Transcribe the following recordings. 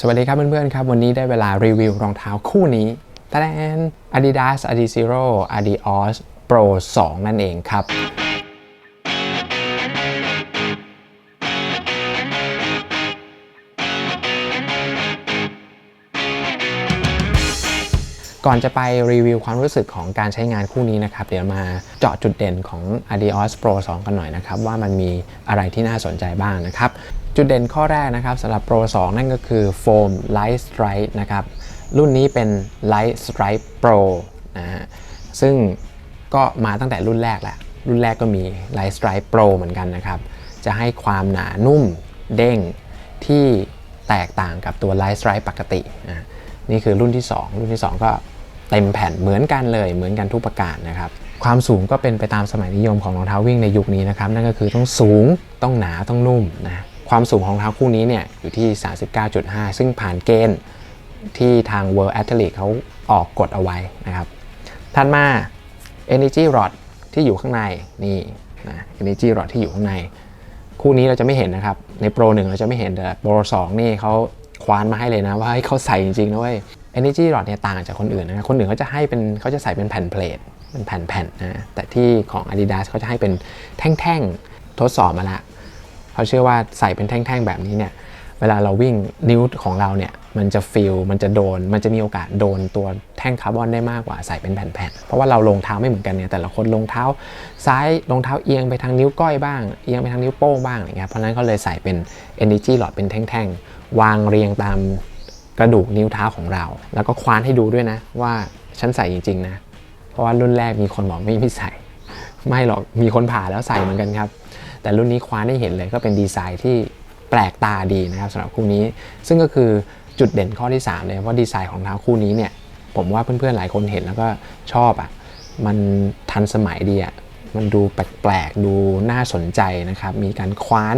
สวัสดีครับเพื่อนๆครับ วันนี้ได้เวลารีวิวรองเท้าคู่นี้ตะแดน Adidas Adizero Adios Pro 2 นั่นเองครับก่อนจะไปรีวิวความรู้สึกของการใช้งานคู่นี้นะครับ เดี๋ยวมาเจาะจุดเด่นของ Adios Pro 2 กันหน่อยนะครับ ว่ามันมีอะไรที่น่าสนใจบ้างนะครับ จุดเด่นข้อแรกนะครับสำหรับ Pro 2 นั่นก็คือ Foam Light Stripe นะครับ รุ่นนี้เป็น Light Stripe Pro นะฮะซึ่งก็มาตั้งแต่รุ่นแรกแหละรุ่นแรกก็มี Light Stripe Pro เหมือนกันนะครับ จะให้ความหนานุ่มเด้งที่แตกต่างกับตัว Light Stripe ปกตินะนี่คือรุ่นที่ 2 รุ่นที่ 2 ก็เต็มแผ่นเหมือนกันเลย เหมือนกันทุกประการนะครับ ความสูงก็เป็นไปตามสมัยนิยมของรองเท้าวิ่งในยุคนี้นะครับ นั่นก็คือต้องสูงต้องหนาต้องนุ่มนะ ความสูงของเท้าคู่นี้เนี่ยอยู่ที่ 39.5 ซึ่งผ่านเกณฑ์ที่ทาง World Athlete เขาออกกฎเอาไว้นะครับถัดมา Energy Rod ที่อยู่ข้างในนี่นะ Energy Rod ที่อยู่ข้างใน คู่นี้เราจะไม่เห็นนะครับ ในโปรหนึ่งเราจะไม่เห็นแต่โปรสองนี่เขาควานมาให้เลยนะว่าให้เขาใส่จริงๆนะเว้ย Energy Rod เนี่ยต่างจากคนอื่นนะคคนอื่นเขาจะให้เป็นเขาจะใส่เป็นแผ่นเพลทเป็นแผ่นๆนะแต่ที่ของ Adidas เขาจะให้เป็นแท่งๆทดสอบมาละ เขาเชื่อว่าใส่เป็นแท่งๆแบบนี้เนี่ยเวลาเราวิ่งนิ้วของเราเนี่ยมันจะฟิลมันจะโดน มันจะมีโอกาสโดนตัวแท่งคาร์บอนได้มากกว่าใส่เป็นแผ่นๆ เพราะว่าเราลงเท้าไม่เหมือนกันเนี่ยแต่ละคนลงเท้าซ้ายลงเท้าเอียงไปทางนิ้วก้อยบ้างเอียงไปทางนิ้วโป้งบ้างอะไรเงี้ยเพราะนั้นเขาเลยใส่เป็น energy rod เป็นแท่งๆ วางเรียงตามกระดูกนิ้วเท้าของเรา แล้วก็ควานให้ดูด้วยนะว่าฉันใส่จริงๆนะเพราะว่ารุ่นแรกมีคนบอกไม่ไม่ใส่ ไม่หรอกมีคนผ่าแล้วใส่เหมือนกันครับ แต่รุ่นนี้คว้าได้เห็นเลยก็เป็นดีไซน์ที่แปลกตาดีนะครับสำหรับคู่นี้ ซึ่งก็คือจุดเด่นข้อที่ 3 เลยว่าดีไซน์ของเท้าคู่นี้เนี่ยผมว่าเพื่อนๆหลายคนเห็นแล้วก็ชอบอะ่ะมันทันสมัยดีอะ่ะมันดูแปลกๆ ดูน่าสนใจนะครับ มีการคว้าน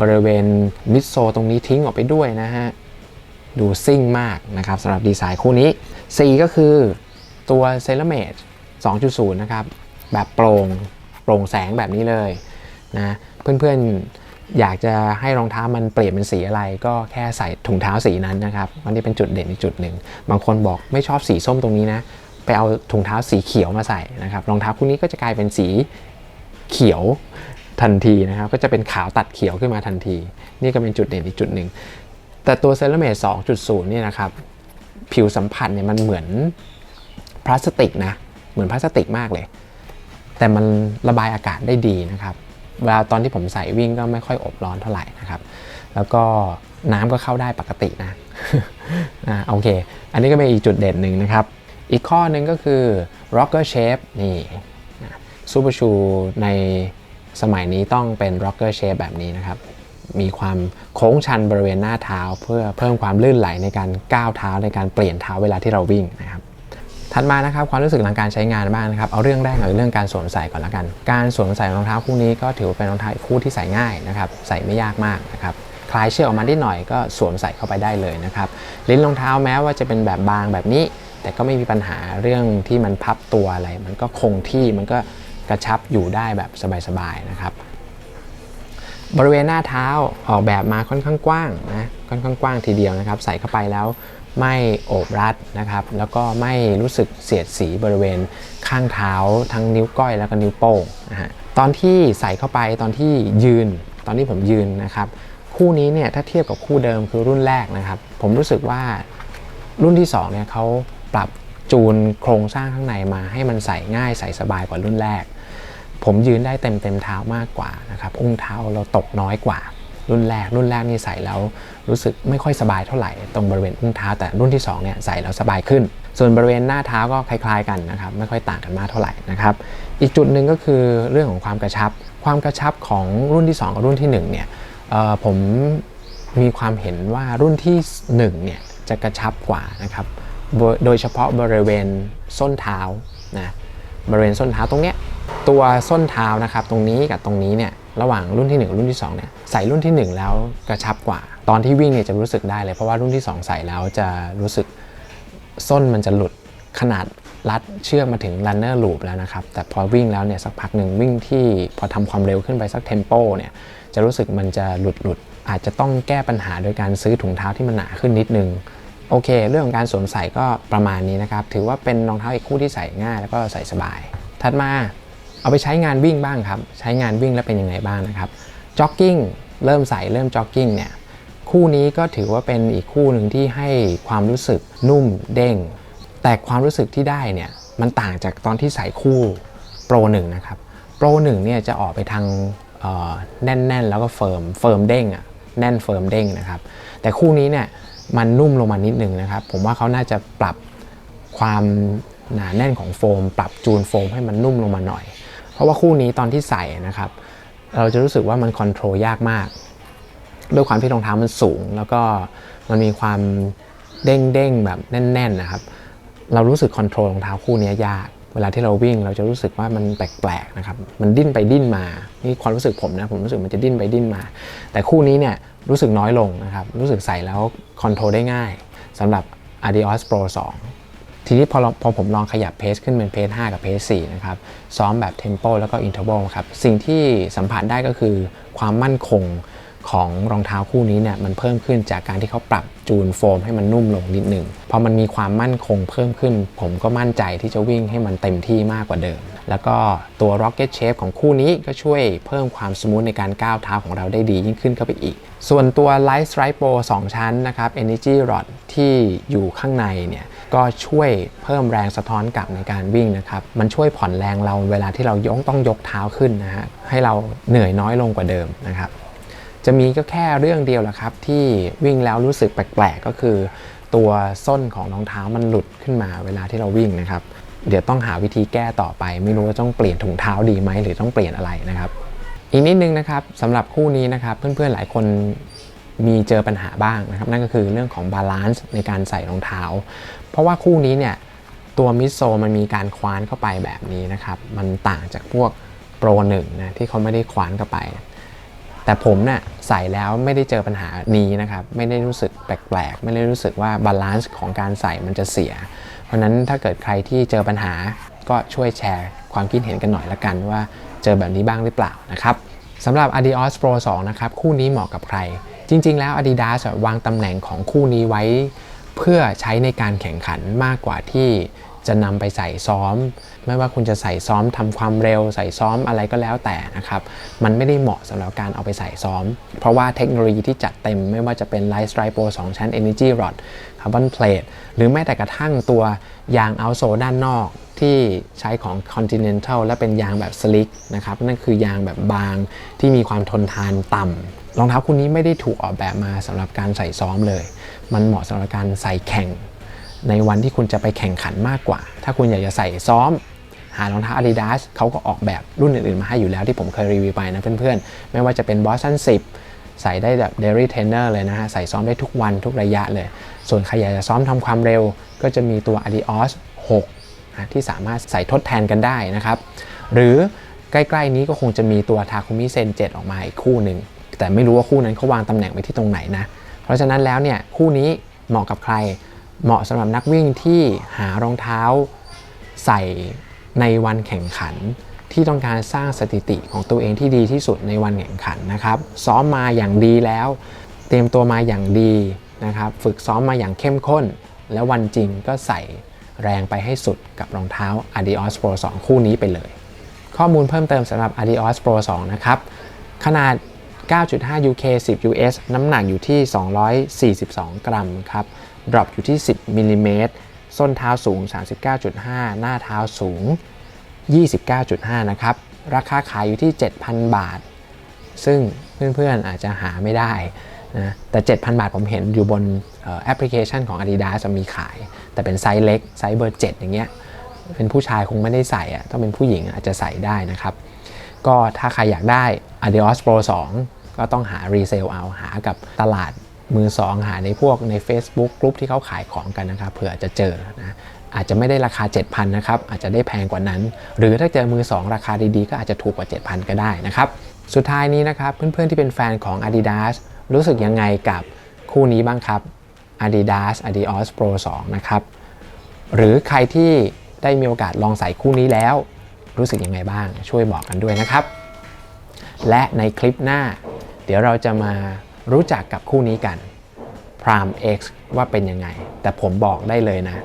บริเวณมิดโซตรงนี้ทิ้งออกไปด้วยนะฮะ ดูซิ่งมากนะครับสำหรับดีไซน์คู่นี้4ก็คือตัว c e r a m a g e 2.0 นะครับ แบบโปร่งโปร่งแสงแบบนี้เลย นะเพื่อนๆอยากจะให้รองเท้ามันเปลี่ยนเป็นสีอะไร ก็แค่ใส่ถุงเท้าสีนั้นนะครับมันนี่เป็นจุดเด่นอีกจุดหนึ่งบางคนบอกไม่ชอบสีส้มตรงนี้นะไปเอาถุงเท้าสีเขียวมาใส่นะครับรองเท้าคู่นี้ก็จะกลายเป็นสีเขียวทันทีนะครับก็จะเป็นขาวตัดเขียวขึ้นมาทันที นี่ก็เป็นจุดเด่นอีกจุดหนึ่งแต่ตัวเซรามิก2.0เนี่ยนะครับผิวสัมผัสเนี่ยมันเหมือนพลาสติกนะเหมือนพลาสติกมากเลย แต่มันระบายอากาศได้ดีนะครับ เวลาตอนที่ผมใส่วิ่งก็ไม่ค่อยอบร้อนเท่าไหร่นะครับ แล้วก็น้ำก็เข้าได้ปกตินะอ่าโอเค อันนี้ก็เป็นอีกจุดเด่นหนึ่งนะครับ อีกข้อหนึ่งก็คือ rocker shape นี่ซูเปอร์ชูในสมัยนี้ต้องเป็น rocker shape แบบนี้นะครับ มีความโค้งชันบริเวณหน้าเท้า เพื่อเพิ่มความลื่นไหลในการก้าวเท้าในการเปลี่ยนเท้าเวลาที่เราวิ่งนะครับ ถัดมานะครับความรู้สึกหลังการใช้งานบ้างนะครับเอาเรื่องแรกเอาเรื่องการสวมใส่ก่อนละกัน การสวมใส่รองเท้าคู่นี้ก็ถือว่าเป็นรองเท้าคู่ที่ใส่ง่ายนะครับใส่ไม่ยากมากนะครับคลายเชือกออกมานิดหน่อยก็สวมใส่เข้าไปได้เลยนะครับลิ้นรองเท้าแม้ว่าจะเป็นแบบบางแบบนี้ แต่ก็ไม่มีปัญหาเรื่องที่มันพับตัวอะไร มันก็คงที่มันก็กระชับอยู่ได้แบบสบายๆนะครับบริเวณหน้าเท้าออกแบบมาค่อนข้างกว้างนะค่อนข้างกว้างทีเดียวนะครับ ใส่เข้าไปแล้ว ไม่โอบรัดนะครับแล้วก็ไม่รู้สึกเสียดสีบริเวณข้างเท้าทั้งนิ้วก้อยแล้วก็นิ้วโป้งนะฮะตอนที่ใส่เข้าไปตอนที่ยืน ตอนที่ผมยืนนะครับ คู่นี้เนี่ยถ้าเทียบกับคู่เดิมคือรุ่นแรกนะครับ ผมรู้สึกว่ารุ่นที่2เนี่ยเขาปรับจูนโครงสร้างข้างในมาให้มันใส่ง่ายใส่สบายกว่ารุ่นแรก ผมยืนได้เต็มเต็มเท้ามากกว่านะครับ อุ้งเท้าเราตกน้อยกว่า รุ่นแรก รุ่นแรกนี่ใส่แล้วรู้สึกไม่ค่อยสบายเท่าไหร่ตรงบริเวณอุ้งเท้า แต่รุ่นที่2เนี่ยใส่แล้วสบายขึ้น ส่วนบริเวณหน้าเท้าก็คล้าย ๆกันนะครับ ไม่ค่อยต่างกันมากเท่าไหร่นะครับอีกจุดหนึ่งก็คือเรื่องของความกระชับ ความกระชับของรุ่นที่ 2 กับรุ่นที่1เนี่ยผมมีความเห็นว่ารุ่นที่1เนี่ยจะกระชับกว่านะครับโดยเฉพาะบริเวณส้นเท้านะ บริเวณส้นเท้าตรงเนี้ยตัวส้นเท้านะครับตรงนี้กับตรงนี้เนี่ยระหว่างรุ่นที่1กับรุ่นที่2เนี่ยใส่รุ่นที่ 1 แล้วกระชับกว่า ตอนที่วิ่งเนี่ยจะรู้สึกได้เลยเพราะว่ารุ่นที่ 2 ใส่แล้วจะรู้สึกส้นมันจะหลุดขนาดรัดเชือกมาถึง runner loop แล้วนะครับแต่พอวิ่งแล้วเนี่ยสักพักหนึ่งวิ่งที่พอทำความเร็วขึ้นไปสักเทมโปเนี่ยจะรู้สึกมันจะหลุดหลุดอาจจะต้องแก้ปัญหาโดยการซื้อถุงเท้าที่มันหนาขึ้นนิดนึง โอเค เรื่องของการสวมใส่ก็ประมาณนี้นะครับ ถือว่าเป็นรองเท้าอีกคู่ที่ใส่ง่าย แล้วก็ใส่สบาย ถัดมาเอาไปใช้งานวิ่งบ้างครับ ใช้งานวิ่งแล้วเป็นยังไงบ้างนะครับ จ็อกกิ้ง เริ่มใส่เริ่มจ็อกกิ้งเนี่ย คู่นี้ก็ถือว่าเป็นอีกคู่หนึ่งที่ให้ความรู้สึกนุ่มเด้ง แต่ความรู้สึกที่ได้เนี่ย มันต่างจากตอนที่ใส่คู่โปรหนึ่งนะครับ โปรหนึ่งเนี่ยจะออกไปทางเอ่อแน่นๆ แล้วก็เฟิร์ม เฟิร์มเด้งอะแน่นเฟิร์มเด้งนะครับ แต่คู่นี้เนี่ย มันนุ่มลงมานิดนึงนะครับ ผมว่าเขาน่าจะปรับความหนาแน่นของโฟม ปรับจูนโฟมให้มันนุ่มลงมาหน่อย เพราะว่าคู่นี้ตอนที่ใส่นะครับ เราจะรู้สึกว่ามันคอนโทรลยากมาก ด้วยความที่รองเท้ามันสูง แล้วก็มันมีความเด้งๆแบบแน่นๆนะครับ เรารู้สึกคอนโทรลรองเท้าคู่นี้ยาก เวลาที่เราวิ่งเราจะรู้สึกว่ามันแปลกๆนะครับ มันดิ้นไปดิ้นมา นี่ความรู้สึกผมนะ ผมรู้สึกมันจะดิ้นไปดิ้นมา แต่คู่นี้เนี่ยรู้สึกน้อยลงนะครับ รู้สึกใส่แล้วคอนโทรลได้ง่ายสำหรับ Adios Pro 2 ทีนี้พอพอผมลองขยับเพสขึ้นเป็นเพส5กับเพส4นะครับ ซ้อมแบบเทมโปแล้วก็อินเทอร์ l ครับ สิ่งที่สัมผัสได้ก็คือความมั่นคง ของรองเท้าคู่นี้เนี่ยมันเพิ่มขึ้นจากการที่เขาปรับจูนโฟมให้มันนุ่มลงนิดหนึ่งพอมันมีความมั่นคงเพิ่มขึ้น ผมก็มั่นใจที่จะวิ่งให้มันเต็มที่มากกว่าเดิม แล้วก็ตัว Rocket Shape ของคู่นี้ก็ช่วยเพิ่มความสมูทในการก้าวเท้าของเราได้ดียิ่งขึ้นเข้าไปอีก ส่วนตัว Light Strike Pro 2 ชั้นนะครับ Energy Rod ที่อยู่ข้างในเนี่ยก็ช่วยเพิ่มแรงสะท้อนกลับในการวิ่งนะครับ มันช่วยผ่อนแรงเราเวลาที่เรายกต้องยกเท้าขึ้นนะฮะให้เราเหนื่อยน้อยลงกว่าเดิมนะครับ จะมีก็แค่เรื่องเดียวแหละครับที่วิ่งแล้วรู้สึกแปลกๆก็คือ ตัวส้นของรองเท้ามันหลุดขึ้นมาเวลาที่เราวิ่งนะครับ เดี๋ยวต้องหาวิธีแก้ต่อไป ไม่รู้ว่าต้องเปลี่ยนถุงเท้าดีไหมหรือต้องเปลี่ยนอะไรนะครับ อีกนิดนึงนะครับสำหรับคู่นี้นะครับเพื่อนๆหลายคนมีเจอปัญหาบ้างนะครับ นั่นก็คือเรื่องของบาลานซ์ในการใส่รองเท้า เพราะว่าคู่นี้เนี่ยตัวมิดโซมันมีการคว้านเข้าไปแบบนี้นะครับ มันต่างจากพวกโปรหนึ่งนะที่เขาไม่ได้คว้านเข้าไป แต่ผมเนี่ยใส่แล้วไม่ได้เจอปัญหานี้นะครับ ไม่ได้รู้สึกแปลกๆ ไม่ได้รู้สึกว่าบาลานซ์ของการใส่มันจะเสีย เพราะนั้นถ้าเกิดใครที่เจอปัญหาก็ช่วยแชร์ความคิดเห็นกันหน่อยละกันว่าเจอแบบนี้บ้างหรือเปล่านะครับสำหรับ Adios Pro 2 นะครับ คู่นี้เหมาะกับใคร จริง ๆ แล้ว Adidas วางตำแหน่งของคู่นี้ไว้ เพื่อใช้ในการแข่งขันมากกว่าที่ จะนำไปใส่ซ้อม ไม่ว่าคุณจะใส่ซ้อมทำความเร็ว ใส่ซ้อมอะไรก็แล้วแต่นะครับ มันไม่ได้เหมาะสำหรับการเอาไปใส่ซ้อม เพราะว่าเทคโนโลยีที่จัดเต็มไม่ว่าจะเป็น Light Strike Pro 2 ชั้น Energy Rod Carbon Plate หรือแม้แต่กระทั่งตัวยาง outsole ด้านนอกที่ใช้ของ Continental และเป็นยางแบบ slick นะครับ นั่นคือยางแบบบางที่มีความทนทานต่ำรองเท้าคู่นี้ไม่ได้ถูกออกแบบมาสำหรับการใส่ซ้อมเลย มันเหมาะสำหรับการใส่แข่ง ในวันที่คุณจะไปแข่งขันมากกว่า ถ้าคุณอยากจะใส่ซ้อม หารองเท้า Adidas เขาก็ออกแบบรุ่นอื่นๆ มาให้อยู่แล้วที่ผมเคยรีวิวไปนะเพื่อนๆ ไม่ว่าจะเป็น Boston 10 ใส่ได้แบบ Dairy Trainer เลยนะฮะ ใส่ซ้อมได้ทุกวันทุกระยะเลย ส่วนใครอยากจะซ้อมทำความเร็ว ก็จะมีตัว Adios 6นะที่สามารถใส่ทดแทนกันได้นะครับ หรือใกล้ๆนี้ก็คงจะมีตัว Takumi Sen 7 ออกมาอีกคู่หนึ่งแต่ไม่รู้ว่าคู่นั้นเขาวางตำแหน่งไว้ที่ตรงไหนนะ เพราะฉะนั้นแล้วเนี่ยคู่นี้เหมาะกับใคร เหมาะสำหรับนักวิ่งที่หารองเท้าใส่ในวันแข่งขัน ที่ต้องการสร้างสถิติของตัวเองที่ดีที่สุดในวันแข่งขันนะครับ ซ้อมมาอย่างดีแล้ว เตรียมตัวมาอย่างดีนะครับ ฝึกซ้อมมาอย่างเข้มข้น แล้ววันจริงก็ใส่แรงไปให้สุดกับรองเท้า Adios Pro 2 คู่นี้ไปเลย ข้อมูลเพิ่มเติมสำหรับ Adios Pro 2 นะครับ ขนาด 9.5 UK 10 US น้ำหนักอยู่ที่ 242 กรัมครับ ดรอปอยู่ที่ 10มิลลิเมตรส้นเท้าสูง 39.5 หน้าเท้าสูง 29.5 นะครับ ราคาขายอยู่ที่ 7,000 บาท ซึ่งเพื่อนๆอาจจะหาไม่ได้นะแต่ 7,000 บาทผมเห็นอยู่บนแอปพลิเคชันของ Adidas จะมีขาย แต่เป็นไซส์เล็ก ไซส์เบอร์ 7 อย่างเงี้ยเป็นผู้ชายคงไม่ได้ใส่อะต้องเป็นผู้หญิงอาจจะใส่ได้นะครับ ก็ถ้าใครอยากได้ Adios Pro 2 ก็ต้องหารีเซลเอาหากับตลาด มือ2หาในพวกใน Facebook กลุ่มที่เขาขายของกันนะครับเผื่อจะเจอนะอาจจะไม่ได้ราคา 7,000นะครับอาจจะได้แพงกว่านั้น หรือถ้าเจอมือ 2 ราคาดีๆ ก็อาจจะถูกกว่า 7,000 ก็ได้นะครับ สุดท้ายนี้นะครับ เพื่อนๆที่เป็นแฟนของ Adidas รู้สึกยังไงกับคู่นี้บ้างครับ Adidas Adios Pro 2 นะครับ หรือใครที่ได้มีโอกาสลองใส่คู่นี้แล้ว รู้สึกยังไงบ้างช่วยบอกกันด้วยนะครับ และในคลิปหน้า เดี๋ยวเราจะมา รู้จักกับคู่นี้กัน Prime X ว่าเป็นยังไง แต่ผมบอกได้เลยนะ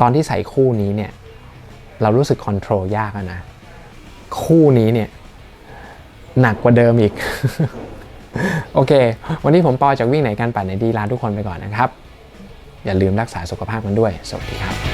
ตอนที่ใส่คู่นี้เนี่ย เรารู้สึกคอนโทรลยากนะ คู่นี้เนี่ย หนักกว่าเดิมอีก โอเค วันนี้ผมปอจากวิ่งไหนกันปั่นไหนดีลาทุกคนไปก่อนนะครับ อย่าลืมรักษาสุขภาพกันด้วย สวัสดีครับ